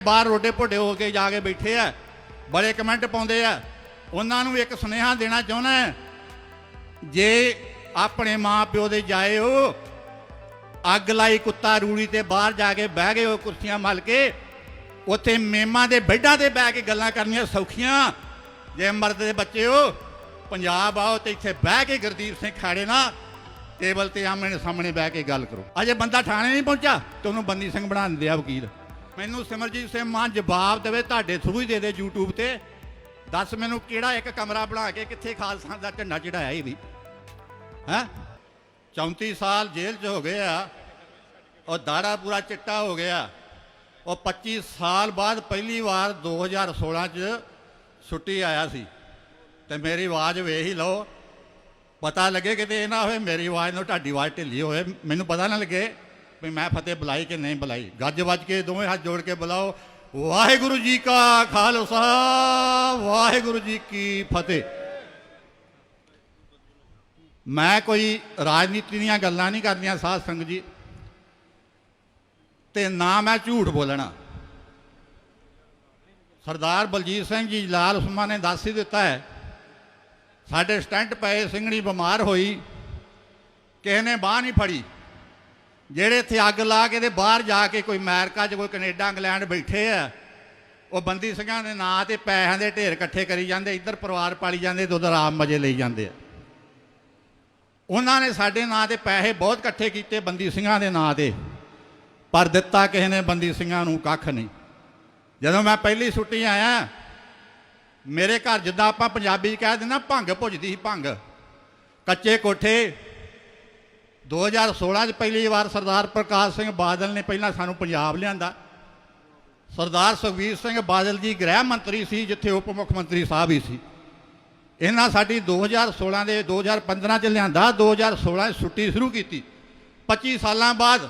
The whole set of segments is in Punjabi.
ਬਾਹਰ ਰੋਡੇ ਭੋਡੇ ਹੋ ਕੇ ਜਾ ਕੇ ਬੈਠੇ ਆ, ਬੜੇ ਕਮੈਂਟ ਪਾਉਂਦੇ ਆ। ਉਹਨਾਂ ਨੂੰ ਇੱਕ ਸੁਨੇਹਾ ਦੇਣਾ ਚਾਹੁੰਦਾ ਜੇ ਆਪਣੇ ਮਾਂ ਪਿਓ ਦੇ ਜਾਏ ਹੋ, ਅੱਗ ਲਾਈ ਕੁੱਤਾ ਰੂੜੀ ਤੇ ਬਾਹਰ ਜਾ ਕੇ ਬਹਿ ਗਏ ਹੋ ਕੁਰਸੀਆਂ ਮਲ ਕੇ, ਉੱਥੇ ਮੇਮਾਂ ਦੇ ਬੈੱਡਾਂ ਤੇ ਬਹਿ ਕੇ ਗੱਲਾਂ ਕਰਨੀਆਂ ਸੌਖੀਆਂ। ਜੇ ਮਰਦ ਦੇ ਬੱਚੇ ਹੋ, ਪੰਜਾਬ ਆਓ ਤੇ ਇੱਥੇ ਬਹਿ ਕੇ ਗੁਰਦੀਪ ਸਿੰਘ ਖਾੜੇ ਨਾਲ ਟੇਬਲ ਤੇ ਆਮਣੇ ਸਾਹਮਣੇ ਬਹਿ ਕੇ ਗੱਲ ਕਰੋ। ਅਜੇ ਬੰਦਾ ਥਾਣੇ ਨਹੀਂ ਪਹੁੰਚਾ ਤੇ ਉਹਨੂੰ ਬੰਦੀ ਸਿੰਘ ਬਣਾ ਦਿੰਦੇ ਆ ਵਕੀਲ। ਮੈਨੂੰ ਸਿਮਰਜੀਤ ਸਿੰਘ ਮਾਨ ਜਵਾਬ ਦੇਵੇ ਤੁਹਾਡੇ ਥਰੂ ਹੀ ਦੇ ਦੇ YouTube ਤੇ। ਦੱਸ ਮੈਨੂੰ ਕਿਹੜਾ ਇੱਕ ਕਮਰਾ ਬਣਾ ਕੇ ਕਿੱਥੇ ਖਾਲਸਾ ਦਾ ਝੰਡਾ ਚੜਾਇਆ ਹੀ ਵੀ? ਹੈ? 34 ਸਾਲ ਜੇਲ੍ਹ 'ਚ ਹੋ ਗਏ ਆ, ਉਹ ਦਾੜਾ ਪੂਰਾ ਚਿੱਟਾ ਹੋ ਗਿਆ। ਉਹ 25 ਸਾਲ ਬਾਅਦ ਪਹਿਲੀ ਵਾਰ 2016 'ਚ ਛੁੱਟੀ ਆਇਆ ਸੀ। ਤੇ ਮੇਰੀ ਆਵਾਜ਼ ਵੇਖ ਹੀ ਲਓ। ਪਤਾ ਲੱਗੇ ਕਿਤੇ ਇਹ ਨਾ ਹੋਵੇ, ਮੇਰੀ ਆਵਾਜ਼ ਨੂੰ ਤੁਹਾਡੀ ਆਵਾਜ਼ ਢਿੱਲੀ ਹੋਵੇ। ਮੈਨੂੰ ਪਤਾ ਨਾ ਲੱਗੇ ਵੀ ਮੈਂ ਫਤਿਹ ਬੁਲਾਈ ਕਿ ਨਹੀਂ ਬੁਲਾਈ? ਗੱਜ ਵੱਜ ਕੇ ਦੋਵੇਂ ਹੱਥ ਜੋੜ ਕੇ ਬੁਲਾਓ। ਵਾਹਿਗੁਰੂ ਜੀ ਕਾ ਖਾਲਸਾ, ਵਾਹਿਗੁਰੂ ਜੀ ਕੀ ਫਤਿਹ। ਮੈਂ ਕੋਈ ਰਾਜਨੀਤੀ ਦੀਆਂ ਗੱਲਾਂ ਨਹੀਂ ਕਰਦੀਆਂ ਸਾਧ ਸੰਗਤ ਜੀ। ਤੇ ਨਾ ਮੈਂ ਝੂਠ ਬੋਲਣਾ। ਸਰਦਾਰ ਬਲਜੀਤ ਸਿੰਘ ਜੀ, ਲਾਲ ਉਸਮਾਨ ਨੇ ਦੱਸ ਹੀ ਦਿੱਤਾ ਹੈ, ਸਾਡੇ ਸਟੈਂਟ ਪਏ ਸਿੰਘਣੀ ਬਿਮਾਰ ਹੋਈ, ਕਿਸੇ ਨੇ ਬਾਹ ਨਹੀਂ ਫੜੀ। ਜਿਹੜੇ ਇੱਥੇ ਅੱਗ ਲਾ ਕੇ ਤੇ ਬਾਹਰ ਜਾ ਕੇ ਕੋਈ ਅਮਰੀਕਾ 'ਚ, ਕੋਈ ਕੈਨੇਡਾ, ਇੰਗਲੈਂਡ ਬੈਠੇ ਆ, ਉਹ ਬੰਦੀ ਸਿੰਘਾਂ ਦੇ ਨਾਂ ਤੇ ਪੈਸਿਆਂ ਦੇ ਢੇਰ ਇਕੱਠੇ ਕਰੀ ਜਾਂਦੇ, ਇੱਧਰ ਪਰਿਵਾਰ ਪਾਲੀ ਜਾਂਦੇ, ਤੇ ਉਧਰ ਆਮ ਮਜੇ ਲਈ ਜਾਂਦੇ ਆ। ਉਹਨਾਂ ਨੇ ਸਾਡੇ ਨਾਂ ਤੇ ਪੈਸੇ ਬਹੁਤ ਇਕੱਠੇ ਕੀਤੇ ਬੰਦੀ ਸਿੰਘਾਂ ਦੇ ਨਾਂ ਤੇ, ਪਰ ਦਿੱਤਾ ਕਿਸੇ ਨੇ ਬੰਦੀ ਸਿੰਘਾਂ ਨੂੰ ਕੱਖ ਨਹੀਂ। ਜਦੋਂ ਮੈਂ ਪਹਿਲੀ ਛੁੱਟੀ ਆਇਆ, ਮੇਰੇ ਘਰ ਜਿੱਦਾਂ ਆਪਾਂ ਪੰਜਾਬੀ ਕਹਿ ਦਿੰਦਾ ਭੰਗ ਭੁੱਜਦੀ ਸੀ ਭੰਗ। ਕੱਚੇ ਕੋਠੇ 2016 'ਚ ਪਹਿਲੀ ਵਾਰ ਸਰਦਾਰ ਪ੍ਰਕਾਸ਼ ਸਿੰਘ ਬਾਦਲ ਨੇ ਪਹਿਲਾਂ ਸਾਨੂੰ ਪੰਜਾਬ ਲਿਆਂਦਾ। ਸਰਦਾਰ ਸੁਖਬੀਰ ਸਿੰਘ ਬਾਦਲ ਜੀ ਗ੍ਰਹਿ ਮੰਤਰੀ ਸੀ, ਜਿੱਥੇ ਉਪ ਮੁੱਖ ਮੰਤਰੀ ਸਾਹਿਬ ਹੀ ਸੀ। ਇਹਨਾਂ ਸਾਡੀ 2016 ਦੇ 2015 ਚ ਲਿਆਂਦਾ 2016 ਚ ਛੁੱਟੀ ਸ਼ੁਰੂ ਕੀਤੀ। 25 ਸਾਲਾਂ ਬਾਅਦ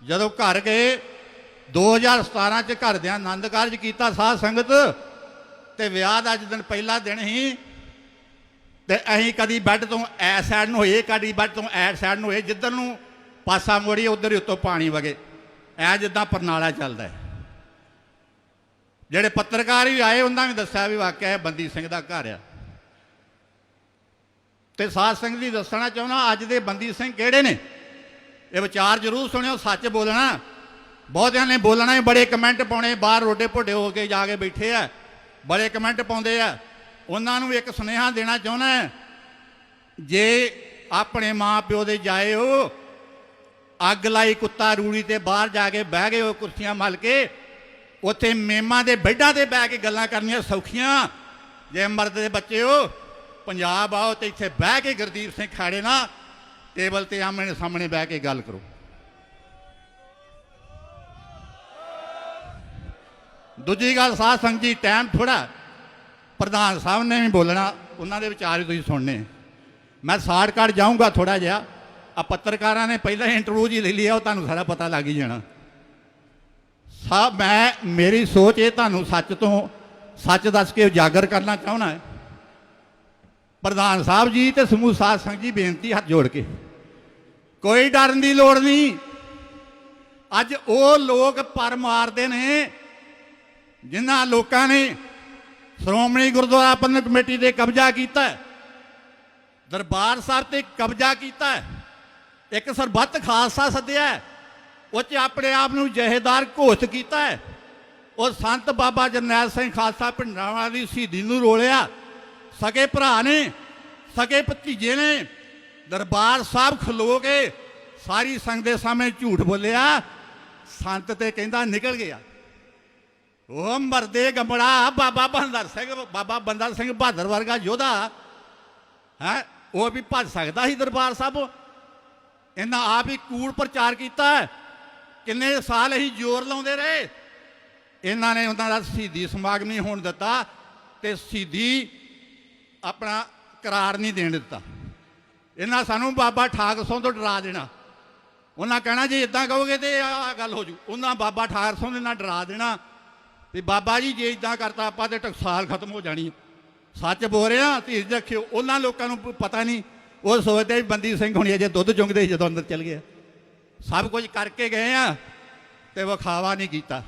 ਜਦੋਂ ਘਰ ਗਏ 2017 ਚ ਘਰ ਦੇ ਆਨੰਦ ਕਾਰਜ ਕੀਤਾ ਸਾਧ ਸੰਗਤ, ਤੇ ਵਿਆਹ ਦਾ ਅੱਜ ਦਿਨ ਪਹਿਲਾ ਦਿਨ ਹੀ ਤੇ ਅਸੀਂ ਕਦੀ ਬੈੱਡ ਤੋਂ ਐ ਸਾਈਡ ਨੂੰ ਹੋਏ ਕਦੀ ਬੈੱਡ ਤੋਂ ਐ ਸਾਈਡ ਨੂੰ ਹੋਏ ਜਿੱਧਰ ਨੂੰ ਪਾਸਾ ਮੋੜੀਏ, ਉਧਰ ਹੀ ਉੱਤੋਂ ਪਾਣੀ ਵਗੇ। ਐ ਜਿੱਦਾਂ ਪਰਨਾਲਾ ਚੱਲਦਾ ਹੈ। ਜਿਹੜੇ ਪੱਤਰਕਾਰ ਵੀ ਆਏ, ਉਹਨਾਂ ਵੀ ਦੱਸਿਆ ਵੀ ਵਾਕਿਆ ਇਹ ਬੰਦੀ ਸਿੰਘ ਦਾ ਘਰ ਆ। ਤੇ ਸਾਧ ਸਿੰਘ ਦੀ ਦੱਸਣਾ ਚਾਹੁੰਦਾ, ਅੱਜ ਦੇ ਬੰਦੀ ਸਿੰਘ ਕਿਹੜੇ ਨੇ? ਇਹ ਵਿਚਾਰ ਜ਼ਰੂਰ ਸੁਣਿਓ, ਸੱਚ ਬੋਲਣਾ। ਬਹੁਤਿਆਂ ਨੇ ਬੋਲਣਾ ਹੀ ਬੜੇ ਕਮੈਂਟ ਪਾਉਣੇ, ਬਾਹਰ ਰੋਡੇ ਭੋਡੇ ਹੋ ਕੇ ਜਾ ਕੇ ਬੈਠੇ ਆ। ਬੜੇ ਕਮੈਂਟ ਪਾਉਂਦੇ ਆ। ਉਹਨਾਂ ਨੂੰ ਇੱਕ ਸੁਨੇਹਾ ਦੇਣਾ ਚਾਹੁੰਦਾ ਜੇ ਆਪਣੇ ਮਾਂ ਪਿਓ ਦੇ ਜਾਏ ਹੋ, ਅੱਗ ਲਾਈ ਕੁੱਤਾ ਰੂੜੀ ਤੇ ਬਾਹਰ ਜਾ ਕੇ ਬਹਿ ਗਏ ਹੋ ਕੁਰਸੀਆਂ ਮਲ ਕੇ, ਉੱਥੇ ਮੇਮਾਂ ਦੇ ਬੈੱਡਾਂ ਤੇ ਬਹਿ ਕੇ ਗੱਲਾਂ ਕਰਨੀਆਂ ਸੌਖੀਆਂ। ਜੇ ਮਰਦ ਦੇ ਬੱਚੇ ਹੋ, ਪੰਜਾਬ ਆਓ ਤੇ ਇੱਥੇ ਬਹਿ ਕੇ ਗੁਰਦੀਪ ਸਿੰਘ ਖਾੜੇ ਨਾਲ ਟੇਬਲ ਤੇ ਆਮਣੇ ਸਾਹਮਣੇ ਬਹਿ ਕੇ ਗੱਲ ਕਰੋ। ਦੂਜੀ ਗੱਲ, ਸਾਧ ਸੰਗਤ ਜੀ ਟਾਈਮ ਥੋੜਾ ਪ੍ਰਧਾਨ ਸਾਹਿਬ ਨੇ ਵੀ ਬੋਲਣਾ, ਉਹਨਾਂ ਦੇ ਵਿਚਾਰ ਵੀ ਤੁਸੀਂ ਸੁਣਨੇ। ਮੈਂ ਸ਼ਾਰਟਕਟ ਜਾਊਂਗਾ ਥੋੜਾ ਜਿਹਾ ਆ ਪੱਤਰਕਾਰਾਂ ਨੇ ਪਹਿਲਾਂ ਇੰਟਰਵਿਊ ਜੀ ਲੈ ਲਿਆ, ਉਹ ਤੁਹਾਨੂੰ ਸਾਰਾ ਪਤਾ ਲੱਗ ਹੀ ਜਾਣਾ। ਸਾਹਿਬ ਮੈਂ, ਮੇਰੀ ਸੋਚ ਇਹ ਤੁਹਾਨੂੰ ਸੱਚ ਤੋਂ, ਸੱਚ ਦੱਸ ਕੇ ਉਜਾਗਰ ਕਰਨਾ ਚਾਹੁੰਦਾ ਹੈ। ਪ੍ਰਧਾਨ ਸਾਹਿਬ ਜੀ ਤੇ ਸਮੂਹ ਸਾਧ ਸੰਗਤ ਜੀ ਬੇਨਤੀ ਹੱਥ ਜੋੜ ਕੇ। ਕੋਈ ਡਰਨ ਦੀ ਲੋੜ ਨਹੀਂ। ਅੱਜ ਉਹ ਲੋਕ ਪਰ ਮਾਰਦੇ ਨੇ, ਜਿਨ੍ਹਾਂ ਲੋਕਾਂ ਨੇ ਸ਼੍ਰੋਮਣੀ ਗੁਰਦੁਆਰਾ ਪ੍ਰਬੰਧਕ ਕਮੇਟੀ ਤੇ ਕਬਜ਼ਾ ਕੀਤਾ ਹੈ। ਦਰਬਾਰ ਸਾਹਿਬ ਤੇ ਕਬਜ਼ਾ ਕੀਤਾ ਹੈ। ਇੱਕ ਸਰਬੱਤ ਖਾਲਸਾ ਸੱਦਿਆ ਹੈ। ਉਹ ਚ ਆਪਣੇ ਆਪ ਨੂੰ ਜਹੇਦਾਰ ਘੋਸ਼ਿਤ ਕੀਤਾ ਹੈ। ਉਹ ਸੰਤ ਬਾਬਾ ਜਰਨੈਲ ਸਿੰਘ ਖਾਲਸਾ ਪਿੰਡਰਾਵਾਂ ਦੀ ਸ਼ਹੀਦੀ ਨੂੰ ਰੋਲਿਆ। ਸਕੇ ਭਰਾ ਨੇ ਸਕੇ ਭਤੀਜੇ ਨੇ ਦਰਬਾਰ ਸਾਹਿਬ ਖਲੋ ਕੇ ਸਾਰੀ ਸੰਗਤ ਦੇ ਸਾਹਮਣੇ ਝੂਠ ਬੋਲਿਆ। ਸੰਤ ਤੇ ਕਹਿੰਦਾ ਨਿਕਲ ਗਿਆ। ਉਹ ਮਰਦੇ ਗੰਬੜਾ ਬਾਬਾ ਬੰਦਰ ਸਿੰਘ, ਬਾਬਾ ਬੰਦਰ ਸਿੰਘ ਬਹਾਦਰ ਵਰਗਾ ਯੋਧਾ, ਹੈ, ਉਹ ਵੀ ਭੱਜ ਸਕਦਾ ਸੀ ਦਰਬਾਰ ਸਾਹਿਬ। ਇਹਨਾਂ ਆਪ ਹੀ ਕੂੜ ਪ੍ਰਚਾਰ ਕੀਤਾ ਕਿੰਨੇ ਸਾਲ ਅਸੀਂ ਜ਼ੋਰ ਲਾਉਂਦੇ ਰਹੇ। ਇਹਨਾਂ ਨੇ ਉਹਨਾਂ ਦਾ ਸ਼ਹੀਦੀ ਸਮਾਗਮ ਨਹੀਂ ਹੋਣ ਦਿੱਤਾ ਤੇ ਸ਼ਹੀਦੀ ਆਪਣਾ ਕਰਾਰ ਨਹੀਂ ਦੇਣ ਦਿੱਤਾ। ਇਹਨਾਂ ਸਾਨੂੰ ਬਾਬਾ ਠਾਕ ਸਿੰਘ ਤੋਂ ਡਰਾ ਦੇਣਾ। ਉਹਨਾਂ ਕਹਿਣਾ, ਜੇ ਇਦਾਂ ਕਹੋਗੇ ਤੇ ਆ ਗੱਲ ਹੋ ਜੂ। ਉਹਨਾਂ ਬਾਬਾ ਠਾਕ ਸਿੰਘ ਦੇ ਨਾਲ ਡਰਾ ਦੇਣਾ। ਵੀ ਬਾਬਾ ਜੀ, ਜੇ ਇਦਾਂ ਕਰਤਾ, ਆਪਾਂ ਤੇ ਟਕਸਾਲ ਖਤਮ ਹੋ ਜਾਣੀ। ਸੱਚ ਬੋਲ ਰਿਹਾ ਧੀਰਜ ਰੱਖਿਓ ਉਹਨਾਂ ਲੋਕਾਂ ਨੂੰ ਪਤਾ ਨਹੀਂ। ਉਹ ਸੋਚਦੇ ਵੀ ਬੰਦੀ ਸਿੰਘ ਹੁਣੀ ਅਜੇ ਦੁੱਧ ਚੁੰਗਦੇ ਜਦੋਂ ਅੰਦਰ ਚਲ ਗਿਆ ਸਭ ਕੁਝ ਕਰਕੇ ਗਏ ਆ, ਤੇ ਵਿਖਾਵਾ ਨਹੀਂ ਕੀਤਾ।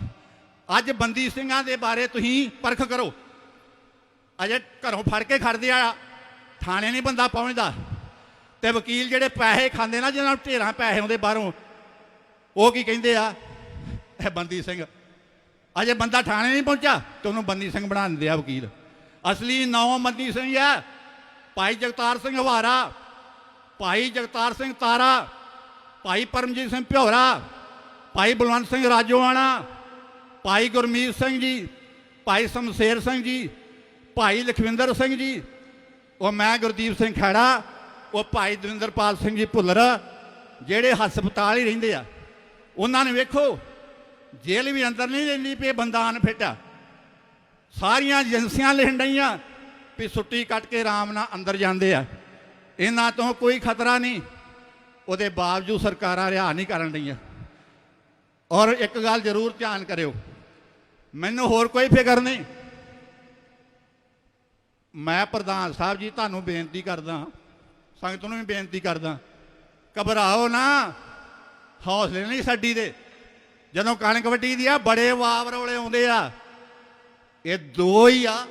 ਅੱਜ ਬੰਦੀ ਸਿੰਘਾਂ ਦੇ ਬਾਰੇ ਤੁਸੀਂ ਪਰਖ ਕਰੋ। ਅਜੇ ਘਰੋਂ ਫੜ ਕੇ ਖੜਦੇ ਆ, ਥਾਣੇ ਨਹੀਂ ਬੰਦਾ ਪਹੁੰਚਦਾ। ਤੇ ਵਕੀਲ ਜਿਹੜੇ ਪੈਸੇ ਖਾਂਦੇ ਨਾ, ਜਿਹਨਾਂ ਨੂੰ ਢੇਰਾਂ ਪੈਸੇ ਆਉਂਦੇ ਬਾਹਰੋਂ, ਉਹ ਕੀ ਕਹਿੰਦੇ ਆ? ਇਹ ਬੰਦੀ ਸਿੰਘ ਅਜੇ ਬੰਦਾ ਥਾਣੇ ਨਹੀਂ ਪਹੁੰਚਾ ਤੇ ਉਹਨੂੰ ਬੰਦੀ ਸਿੰਘ ਬਣਾ ਦਿੰਦੇ ਆ ਵਕੀਲ। ਅਸਲੀ ਨੌ ਬੰਦੀ ਸਿੰਘ ਹੈ ਭਾਈ ਜਗਤਾਰ ਸਿੰਘ ਹਵਾਰਾ, ਭਾਈ ਜਗਤਾਰ ਸਿੰਘ ਤਾਰਾ, ਭਾਈ ਪਰਮਜੀਤ ਸਿੰਘ ਭਿਓਰਾ, ਭਾਈ ਬਲਵੰਤ ਸਿੰਘ ਰਾਜੋਆਣਾ, ਭਾਈ ਗੁਰਮੀਤ ਸਿੰਘ ਜੀ, ਭਾਈ ਸ਼ਮਸ਼ੇਰ ਸਿੰਘ ਜੀ, ਭਾਈ ਲਖਵਿੰਦਰ ਸਿੰਘ ਜੀ, ਉਹ ਮੈਂ ਗੁਰਦੀਪ ਸਿੰਘ ਖੈੜਾ ਉਹ ਭਾਈ ਦਵਿੰਦਰਪਾਲ ਸਿੰਘ ਜੀ ਭੁੱਲਰ, ਜਿਹੜੇ ਹਸਪਤਾਲ ਹੀ ਰਹਿੰਦੇ ਆ, ਉਹਨਾਂ ਨੇ ਵੇਖੋ। ਜੇਲ੍ਹ ਵੀ ਅੰਦਰ ਨਹੀਂ ਰਹਿੰਦੀ ਪਈ, ਬੰਦਾ ਅਨਫਿਟ ਆ। ਸਾਰੀਆਂ ਏਜੰਸੀਆਂ ਲਿਖਣ ਡਈਆਂ ਵੀ ਛੁੱਟੀ ਕੱਟ ਕੇ ਆਰਾਮ ਨਾਲ ਅੰਦਰ ਜਾਂਦੇ ਆ। ਇਹਨਾਂ ਤੋਂ ਕੋਈ ਖਤਰਾ ਨਹੀਂ, ਉਹਦੇ ਬਾਵਜੂਦ ਸਰਕਾਰਾਂ ਰਿਹਾ ਨਹੀਂ ਕਰਨ ਡਈਆਂ। ਔਰ ਇੱਕ ਗੱਲ ਜ਼ਰੂਰ ਧਿਆਨ ਕਰਿਓ, ਮੈਨੂੰ ਹੋਰ ਕੋਈ ਫਿਕਰ ਨਹੀਂ। ਮੈਂ ਪ੍ਰਧਾਨ ਸਾਹਿਬ ਜੀ, ਤੁਹਾਨੂੰ ਬੇਨਤੀ ਕਰਦਾ ਸੰਗਤ ਨੂੰ ਵੀ ਬੇਨਤੀ ਕਰਦਾ ਘਬਰਾਓ ਨਾ, ਹੌਸਲੇ ਨਹੀਂ ਛੱਡੀ ਦੇ। ਜਦੋਂ ਕਣਕ ਵੱਢੀ ਦੀ ਆ, ਬੜੇ ਵਾਵ ਰੌਲੇ ਆਉਂਦੇ ਆ। ਇਹ ਦੋ ਹੀ ਆ।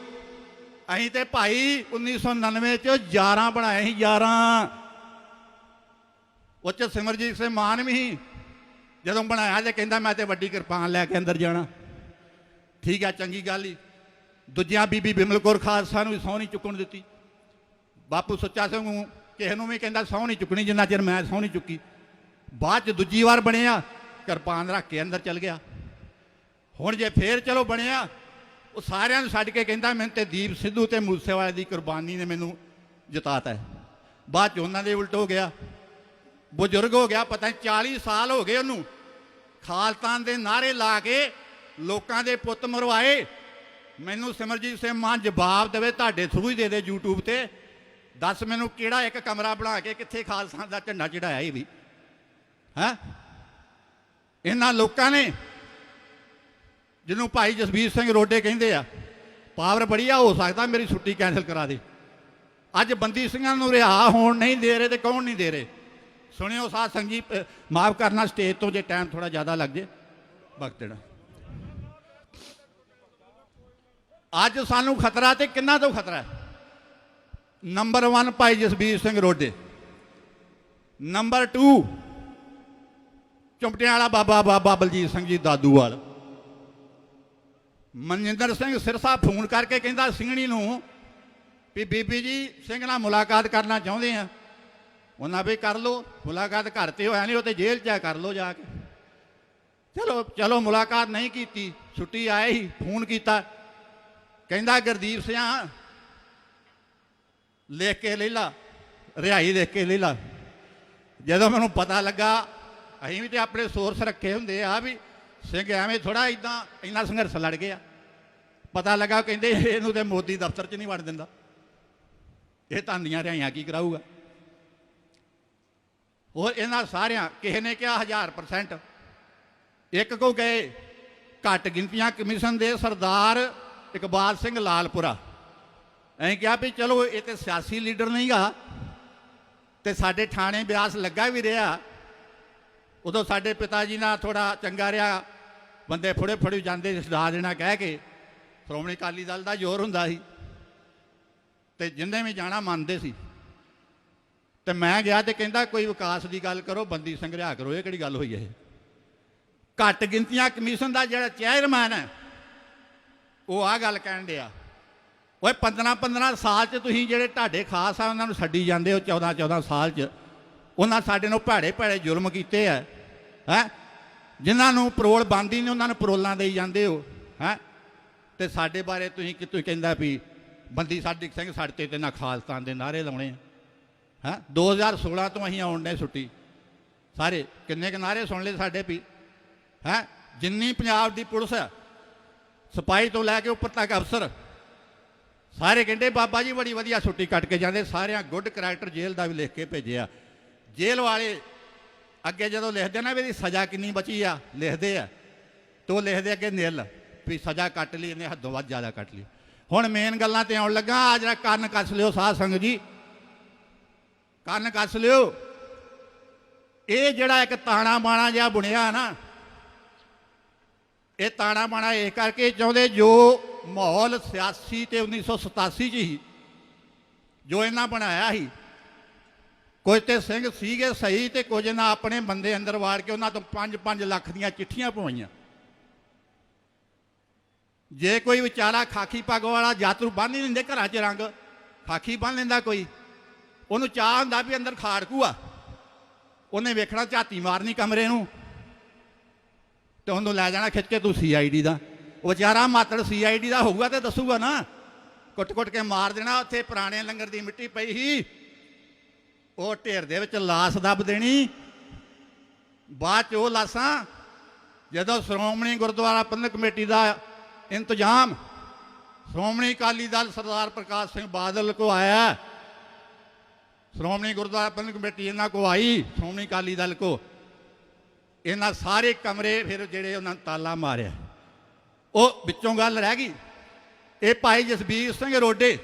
ਅਸੀਂ ਤੇ ਭਾਈ 1999 ਚ 11 ਬਣਾਏ ਸੀ 11 ਉੱਚ ਸਿਮਰਜੀਤ ਸਿੰਘ ਮਾਨ ਵੀ ਸੀ। ਜਦੋਂ ਬਣਾਇਆ ਤੇ ਕਹਿੰਦਾ ਮੈਂ ਤੇ ਵੱਡੀ ਕਿਰਪਾਨ ਲੈ ਕੇ ਅੰਦਰ ਜਾਣਾ। ਠੀਕ ਆ, ਚੰਗੀ ਗੱਲ ਹੀ ਦੂਜਿਆਂ ਬੀਬੀ ਬਿਮਲ ਕੌਰ ਖਾਲਸਾ ਨੂੰ ਵੀ ਸਹੁੰ ਨਹੀਂ ਚੁੱਕਣ ਦਿੱਤੀ। ਬਾਪੂ ਸੁੱਚਾ ਸਿੰਘ ਨੂੰ ਕਿਸੇ ਨੂੰ ਵੀ ਕਹਿੰਦਾ ਸਹੁੰ ਨਹੀਂ ਚੁੱਕਣੀ, ਜਿੰਨਾ ਚਿਰ ਮੈਂ ਸਹੁੰ ਨਹੀਂ ਚੁੱਕੀ। ਬਾਅਦ ਚ ਦੂਜੀ ਵਾਰ ਬਣਿਆ। ਕਿਰਪਾਨ ਰੱਖ ਕੇ ਅੰਦਰ ਚਲ ਗਿਆ। ਹੁਣ ਜੇ ਫੇਰ ਚਲੋ ਬਣਿਆ, ਉਹ ਸਾਰਿਆਂ ਨੂੰ ਛੱਡ ਕੇ ਕਹਿੰਦਾ, ਮੈਨੂੰ ਤੇ ਦੀਪ ਸਿੱਧੂ ਤੇ ਮੂਸੇਵਾਲੇ ਦੀ ਕੁਰਬਾਨੀ ਨੇ ਮੈਨੂੰ ਜਿਤਾਤਾ ਹੈ। ਬਾਅਦ ਚ ਉਹਨਾਂ ਦੇ ਉਲਟ ਹੋ ਗਿਆ। ਬਜ਼ੁਰਗ ਹੋ ਗਿਆ, ਪਤਾ ਨਹੀਂ 40 ਸਾਲ ਹੋ ਗਏ ਉਹਨੂੰ। ਖਾਲਤਾਨ ਦੇ ਨਾਰੇ ਲਾ ਕੇ ਲੋਕਾਂ ਦੇ ਪੁੱਤ ਮਰਵਾਏ। ਮੈਨੂੰ ਸਿਮਰਜੀਤ ਸਿੰਘ ਮਾਨ ਜਵਾਬ ਦੇਵੇ, ਤੁਹਾਡੇ ਥਰੂ ਹੀ ਦੇ ਦੇ YouTube ਤੇ। ਦੱਸ ਮੈਨੂੰ ਕਿਹੜਾ ਇੱਕ ਕਮਰਾ ਬਣਾ ਕੇ ਕਿੱਥੇ ਖਾਲਸਾ ਦਾ ਝੰਡਾ ਚੜਾਇਆ ਇਹ ਵੀ? ਹੈ? ਇਹਨਾਂ ਲੋਕਾਂ ਨੇ, ਜਿਹਨੂੰ ਭਾਈ ਜਸਵੀਰ ਸਿੰਘ ਰੋਡੇ ਕਹਿੰਦੇ ਆ, ਪਾਵਰ ਬੜੀ ਆ ਹੋ ਸਕਦਾ ਮੇਰੀ ਛੁੱਟੀ ਕੈਨਸਲ ਕਰਾ ਦੇ। ਅੱਜ ਬੰਦੀ ਸਿੰਘਾਂ ਨੂੰ ਰਿਹਾ ਹੋਣ ਨਹੀਂ ਦੇ ਰਹੇ ਤੇ ਕੌਣ ਨਹੀਂ ਦੇ ਰਹੇ? ਸੁਣਿਓ ਸਾਧ ਸੰਗੀ ਮਾਫ ਕਰਨਾ ਸਟੇਜ ਤੋਂ ਜੇ ਟਾਈਮ ਥੋੜਾ ਜ਼ਿਆਦਾ ਲੱਗ ਜੇ। ਵਕਤ ਦੇਣਾ। ਅੱਜ ਸਾਨੂੰ ਖਤਰਾ ਤੇ ਕਿੰਨਾ ਤੋਂ ਖਤਰਾ? ਹੈ ਨੰਬਰ 1 ਭਾਈ ਜਸਬੀਰ ਸਿੰਘ ਰੋਡੇ। ਨੰਬਰ 2 ਚੁੰਪਟਿਆਂ ਵਾਲਾ ਬਾਬਾ ਬਾਬਾ ਬਲਜੀਤ ਸਿੰਘ ਜੀ ਦਾਦੂਵਾਲ। ਮਨਜਿੰਦਰ ਸਿੰਘ ਸਿਰਸਾ ਫੋਨ ਕਰਕੇ ਕਹਿੰਦਾ ਸਿੰਘਣੀ ਨੂੰ ਵੀ ਬੀਬੀ ਜੀ ਸਿੰਘ ਨਾਲ ਮੁਲਾਕਾਤ ਕਰਨਾ ਚਾਹੁੰਦੇ ਆ। ਉਹਨਾਂ ਵੀ ਕਰ ਲਓ ਮੁਲਾਕਾਤ ਘਰ ਤੇ ਹੋਇਆ ਨਹੀਂ ਉਹ ਤੇ ਜੇਲ੍ਹ 'ਚ ਆ, ਕਰ ਲਓ ਜਾ ਕੇ। ਚਲੋ ਚਲੋ ਮੁਲਾਕਾਤ ਨਹੀਂ ਕੀਤੀ ਛੁੱਟੀ ਆਏ ਹੀ ਫੋਨ ਕੀਤਾ। ਕਹਿੰਦਾ ਗੁਰਦੀਪ ਸਿੰਘ ਲਿਖ ਕੇ ਲੈ ਲਾ ਰਿਹਾਈ ਦੇਖ ਕੇ ਲੈ ਲਾ। ਜਦੋਂ ਮੈਨੂੰ ਪਤਾ ਲੱਗਾ ਅਸੀਂ ਵੀ ਤੇ ਆਪਣੇ ਸੋਰਸ ਰੱਖੇ ਹੁੰਦੇ ਆ ਵੀ ਸਿੰਘ ਐਵੇਂ ਥੋੜਾ ਇਦਾਂ ਇੰਨਾ ਸੰਘਰਸ਼ ਲੜ ਗਿਆ। ਪਤਾ ਲੱਗਾ ਕਹਿੰਦੇ ਇਹਨੂੰ ਤੇ ਮੋਦੀ ਦਫ਼ਤਰ 'ਚ ਨਹੀਂ ਵੜ ਦਿੰਦਾ। ਇਹ ਧੰਦੀਆਂ ਰਿਹਾਈਆਂ ਕੀ ਕਰਾਊਗਾ? ਹੋਰ ਇਹਨਾਂ ਸਾਰਿਆਂ, ਕਿਸੇ ਨੇ ਕਿਹਾ 1000% ਇੱਕ ਕੋ ਗਏ, ਘੱਟ ਗਿਣਤੀਆਂ ਕਮਿਸ਼ਨ ਦੇ ਸਰਦਾਰ ਇਕਬਾਲ ਸਿੰਘ ਲਾਲਪੁਰਾ। ਐਂ ਕਿਹਾ ਵੀ ਚਲੋ ਇਹ ਤੇ ਸਿਆਸੀ ਲੀਡਰ ਨਹੀਂਗਾ ਤੇ ਸਾਡੇ ਥਾਣੇ ਬਿਆਸ ਲੱਗਾ ਵੀ ਰਿਹਾ। ਉਦੋਂ ਸਾਡੇ ਪਿਤਾ ਜੀ ਨਾਲ ਥੋੜਾ ਚੰਗਾ ਰਿਹਾ। ਬੰਦੇ ਫੜੇ ਫੜੇ ਜਾਂਦੇ ਸਦਾ ਦੇਣਾ ਕਹਿ ਕੇ ਸ਼੍ਰੋਮਣੀ ਅਕਾਲੀ ਦਲ ਦਾ ਜ਼ੋਰ ਹੁੰਦਾ ਸੀ। ਤੇ ਜਿੰਨੇ ਵੀ ਜਾਣਾ ਮੰਨਦੇ ਸੀ। ਤੇ ਮੈਂ ਗਿਆ ਤੇ ਕਹਿੰਦਾ, ਕੋਈ ਵਿਕਾਸ ਦੀ ਗੱਲ ਕਰੋ, ਬੰਦੀ ਸੰਗ੍ਰਹਿ ਕਰੋ, ਇਹ ਕਿਹੜੀ ਗੱਲ ਹੋਈ ਹੈ? ਘੱਟ ਗਿਣਤੀਆਂ ਕਮਿਸ਼ਨ ਦਾ ਜਿਹੜਾ ਚੇਅਰਮੈਨ ਹੈ, ਉਹ ਆ ਗੱਲ ਕਹਿਣ ਡਿਆ। ਓਏ 15 15 ਸਾਲ ਚ ਤੁਸੀਂ ਜਿਹੜੇ ਢਾਡੇ ਖਾਸ ਆ, ਉਹਨਾਂ ਨੂੰ ਛੱਡੀ ਜਾਂਦੇ ਹੋ 14 14 ਸਾਲ ਚ। ਉਹਨਾਂ ਸਾਡੇ ਨੂੰ ਭੈੜੇ ਭੈੜੇ ਜ਼ੁਲਮ ਕੀਤੇ ਆ। ਹੈ? ਜਿਨ੍ਹਾਂ ਨੂੰ ਪਰੋਲ ਬੰਦੀ ਨਹੀਂ, ਉਹਨਾਂ ਨੂੰ ਪਰੋਲਾਂ ਦੇਈ ਜਾਂਦੇ ਹੋ, ਹੈ? ਤੇ ਸਾਡੇ ਬਾਰੇ ਤੁਸੀਂ ਕਿ ਤੁਸੀਂ ਕਹਿੰਦਾ ਵੀ ਬੰਦੀ ਸਾਡੀ ਸਿੰਘ ਸਾਡੇ ਤੇ ਨਾ ਖਾਲਸਤਾਨ ਦੇ ਨਾਰੇ ਲਾਉਣੇ ਆ, ਹੈ? 2016 ਤੋਂ ਅਸੀਂ ਆਉਣ ਨੇ ਛੁੱਟੀ। ਸਾਰੇ, ਕਿੰਨੇ ਕੁ ਨਾਰੇ ਸੁਣ ਲਏ ਸਾਡੇ ਵੀ, ਹੈ? ਜਿੰਨੀ ਪੰਜਾਬ ਦੀ ਪੁਲਿਸ ਹੈ ਸਿਪਾਹੀ ਤੋਂ ਲੈ ਕੇ ਉੱਪਰ ਤੱਕ ਅਫਸਰ, ਸਾਰੇ ਕਹਿੰਦੇ ਬਾਬਾ ਜੀ ਬੜੀ ਵਧੀਆ ਛੁੱਟੀ ਕੱਟ ਕੇ ਜਾਂਦੇ, ਸਾਰਿਆਂ ਗੁੱਡ ਕਰੈਕਟਰ ਜੇਲ੍ਹ ਦਾ ਵੀ ਲਿਖ ਕੇ ਭੇਜਿਆ। ਜੇਲ੍ਹ ਵਾਲੇ ਅੱਗੇ ਜਦੋਂ ਲਿਖਦੇ ਨਾ ਵੀ ਇਹਦੀ ਸਜ਼ਾ ਕਿੰਨੀ ਬਚੀ ਆ, ਲਿਖਦੇ ਆ। ਤੋ ਲਿਖਦੇ ਅੱਗੇ ਨਿਲ, ਵੀ ਸਜ਼ਾ ਕੱਟ ਲਈ, ਇਹਨੇ ਹੱਦੋਂ ਵੱਧ ਜ਼ਿਆਦਾ ਕੱਟ ਲਈ। ਹੁਣ ਮੇਨ ਗੱਲਾਂ ਤੇ ਆਉਣ ਲੱਗਾ ਆ ਜਿਹੜਾ ਕੰਨ ਕੱਸ ਲਿਓ ਸਾਧ ਸੰਗਤ ਜੀ। ਕੰਨ ਕੱਸ ਲਿਓ। ਇਹ ਜਿਹੜਾ ਇੱਕ ਤਾਣਾ ਬਾਣਾ ਜਿਹਾ ਬੁਣਿਆ ਨਾ, ਇਹ ਤਾਣਾ ਬਾਣਾ ਇਹ ਕਰਕੇ ਚਾਹੁੰਦੇ ਜੋ ਮਾਹੌਲ ਸਿਆਸੀ ਤੇ 1987 ਚ ਹੀ, ਜੋ ਇਹਨਾਂ ਬਣਾਇਆ ਸੀ ਕੁਝ ਤੇ ਸਿੰਘ ਸੀਗੇ ਸਹੀ ਤੇ ਕੁਝ ਨਾ ਆਪਣੇ ਬੰਦੇ ਅੰਦਰ ਵਾੜ ਕੇ ਉਹਨਾਂ ਤੋਂ 5-5 ਲੱਖ ਦੀਆਂ ਚਿੱਠੀਆਂ ਪਵਾਈਆਂ। ਜੇ ਕੋਈ ਵਿਚਾਰਾ ਖਾਕੀ ਪੱਗ ਵਾਲਾ ਜਾਤਰੂ ਬੰਨ ਹੀ ਲੈਂਦੇ ਘਰਾਂ 'ਚ ਰੰਗ, ਖਾਕੀ ਬੰਨ ਲੈਂਦਾ ਕੋਈ, ਉਹਨੂੰ ਚਾਹ ਹੁੰਦਾ ਵੀ ਅੰਦਰ ਖਾੜਕੂ ਆ ਉਹਨੇ ਵੇਖਣਾ ਝਾਤੀ ਮਾਰਨੀ ਕਮਰੇ ਨੂੰ, ਤੇ ਉਹਨੂੰ ਲੈ ਜਾਣਾ ਖਿੱਚ ਕੇ ਤੂੰ ਸੀਆਈਡੀ ਦਾ। ਉਹ ਵਿਚਾਰਾ ਮਾਤੜ ਸੀਆਈਡੀ ਦਾ ਹੋਊਗਾ ਤੇ ਦੱਸੂਗਾ ਨਾ, ਕੁੱਟ-ਕੁੱਟ ਕੇ ਮਾਰ ਦੇਣਾ, ਉੱਥੇ ਪੁਰਾਣੇ ਲੰਗਰ ਦੀ ਮਿੱਟੀ ਪਈ ਸੀ। ਉਹ ਢੇਰ ਦੇ ਵਿੱਚ ਲਾਸ ਦੱਬ ਦੇਣੀ। ਬਾਅਦ ਚ ਉਹ ਲਾਸਾਂ, ਜਦੋਂ ਸ਼੍ਰੋਮਣੀ ਗੁਰਦੁਆਰਾ ਪ੍ਰਬੰਧਕ ਕਮੇਟੀ ਦਾ ਇੰਤਜ਼ਾਮ, ਸ਼੍ਰੋਮਣੀ ਅਕਾਲੀ ਦਲ ਸਰਦਾਰ ਪ੍ਰਕਾਸ਼ ਸਿੰਘ ਬਾਦਲ ਕੋ ਆਇਆ। ਸ਼੍ਰੋਮਣੀ ਗੁਰਦੁਆਰਾ ਪ੍ਰਬੰਧਕ ਕਮੇਟੀ ਇਹਨਾਂ ਕੋ ਆਈ, ਸ਼੍ਰੋਮਣੀ ਅਕਾਲੀ ਦਲ ਕੋ ਇਹਨਾਂ ਸਾਰੇ ਕਮਰੇ ਫਿਰ ਜਿਹੜੇ ਉਹਨਾਂ ਤਾਲਾ ਮਾਰਿਆ। ਉਹ ਵਿੱਚੋਂ ਗੱਲ ਰਹਿ ਗਈ। ਇਹ ਭਾਈ ਜਸਬੀਰ ਸਿੰਘ ਰੋਡੇ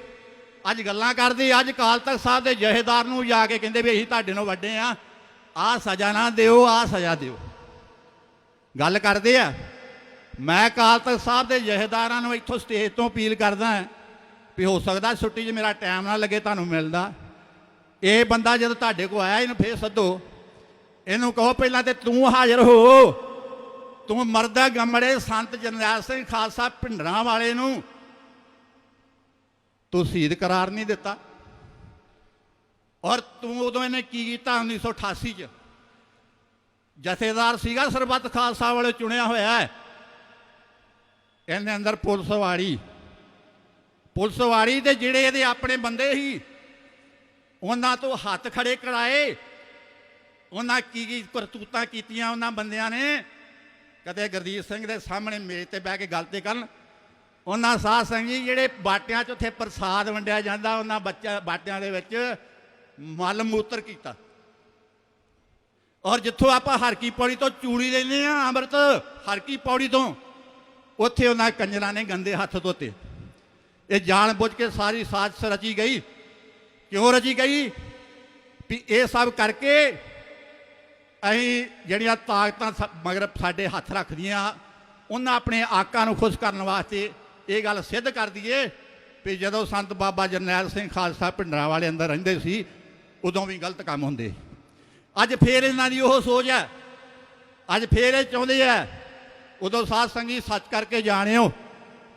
ਅੱਜ ਗੱਲਾਂ ਕਰਦੀ, ਅੱਜ ਕਾਲ ਤਖਤ ਸਾਹਿਬ ਦੇ ਜਹੇਦਾਰ ਨੂੰ ਜਾ ਕੇ ਕਹਿੰਦੇ ਵੀ ਅਸੀਂ ਤੁਹਾਡੇ ਨਾਲ ਵੱਡੇ ਆ। ਆ ਸਜ਼ਾ ਨਾ ਦਿਓ, ਆ ਸਜ਼ਾ ਦਿਓ। ਗੱਲ ਕਰਦੇ ਆ। ਮੈਂ ਕਾਲ ਤਖਤ ਸਾਹਿਬ ਦੇ ਜਹੇਦਾਰਾਂ ਨੂੰ ਇੱਥੋਂ ਸਟੇਜ ਤੋਂ ਅਪੀਲ ਕਰਦਾ ਵੀ ਹੋ ਸਕਦਾ ਛੁੱਟੀ 'ਚ ਮੇਰਾ ਟਾਈਮ ਨਾ ਲੱਗੇ, ਤੁਹਾਨੂੰ ਮਿਲਦਾ। ਇਹ ਬੰਦਾ ਜਦੋਂ ਤੁਹਾਡੇ ਕੋਲ ਆਇਆ, ਇਹਨੂੰ ਫੇਰ ਸੱਦੋ। ਇਹਨੂੰ ਕਹੋ ਪਹਿਲਾਂ ਤੇ ਤੂੰ ਹਾਜ਼ਰ ਹੋ। ਤੂੰ ਮਰਦਾ ਗਮੜੇ ਸੰਤ ਜਰਨੈਲ ਸਿੰਘ ਖਾਲਸਾ ਭਿੰਡਰਾਂ ਵਾਲੇ ਨੂੰ ਤੂੰ ਸ਼ਹੀਦ ਕਰਾਰ ਨਹੀਂ ਦਿੱਤਾ। ਔਰ ਤੂੰ ਉਦੋਂ ਇਹਨੇ ਕੀ ਕੀਤਾ? 1988 ਚ ਜਥੇਦਾਰ ਸੀਗਾ ਸਰਬੱਤ ਖਾਲਸਾ ਵਾਲੇ ਚੁਣਿਆ ਹੋਇਆ ਹੈ। ਇਹਦੇ ਅੰਦਰ ਪੁਲਿਸ ਵਾੜੀ। ਪੁਲਿਸ ਵਾੜੀ ਤੇ ਜਿਹੜੇ ਇਹਦੇ ਆਪਣੇ ਬੰਦੇ ਸੀ, ਉਹਨਾਂ ਤੋਂ ਹੱਥ ਖੜੇ ਕਰਾਏ। ਉਹਨਾਂ ਕੀ ਕੀ ਕਰਤੂਤਾਂ ਕੀਤੀਆਂ ਉਹਨਾਂ ਬੰਦਿਆਂ ਨੇ? ਕਦੇ ਗੁਰਦੀਪ ਸਿੰਘ ਦੇ ਸਾਹਮਣੇ ਮੇਜ਼ ਤੇ ਬਹਿ ਕੇ ਗੱਲ ਤੇ ਕਰਨ। ਉਹਨਾਂ ਸਾਧ ਸੰਗ ਜੀ ਜਿਹੜੇ ਬਾਟਿਆਂ 'ਚ ਉੱਥੇ ਪ੍ਰਸਾਦ ਵੰਡਿਆ ਜਾਂਦਾ, ਉਹਨਾਂ ਬੱਚਾ ਬਾਟਿਆਂ ਦੇ ਵਿੱਚ ਮਲ ਮੂਤਰ ਕੀਤਾ। ਔਰ ਜਿੱਥੋਂ ਆਪਾਂ ਹਰਕੀ ਪੌੜੀ ਤੋਂ ਚੂੜੀ ਲੈਂਦੇ ਆ ਅੰਮ੍ਰਿਤ, ਹਰਕੀ ਪੌੜੀ ਤੋਂ, ਉੱਥੇ ਉਹਨਾਂ ਕੰਜਰਾਂ ਨੇ ਗੰਦੇ ਹੱਥ ਧੋਤੇ। ਇਹ ਜਾਣ ਬੁੱਝ ਕੇ ਸਾਰੀ ਸਾਜ਼ਿਸ਼ ਰਚੀ ਗਈ। ਕਿਉਂ ਰਚੀ ਗਈ? ਵੀ ਇਹ ਸਭ ਕਰਕੇ ਅਸੀਂ ਜਿਹੜੀਆਂ ਤਾਕਤਾਂ ਸਾ- ਮਗਰ ਸਾਡੇ ਹੱਥ ਰੱਖਦੀਆਂ, ਉਹਨਾਂ ਆਪਣੇ ਆਕਾ ਨੂੰ ਖੁਸ਼ ਕਰਨ ਵਾਸਤੇ ਇਹ ਗੱਲ ਸਿੱਧ ਕਰ ਦਈਏ ਵੀ ਜਦੋਂ ਸੰਤ ਬਾਬਾ ਜਰਨੈਲ ਸਿੰਘ ਖਾਲਸਾ ਭਿੰਡਰਾਂ ਵਾਲੇ ਅੰਦਰ ਰਹਿੰਦੇ ਸੀ, ਉਦੋਂ ਵੀ ਗਲਤ ਕੰਮ ਹੁੰਦੇ। ਅੱਜ ਫੇਰ ਇਹਨਾਂ ਦੀ ਉਹ ਸੋਚ ਹੈ। ਅੱਜ ਫੇਰ ਇਹ ਚਾਹੁੰਦੇ ਆ ਉਦੋਂ ਸਾਧ ਸੰਗੀ ਸੱਚ ਕਰਕੇ ਜਾਣਿਓ,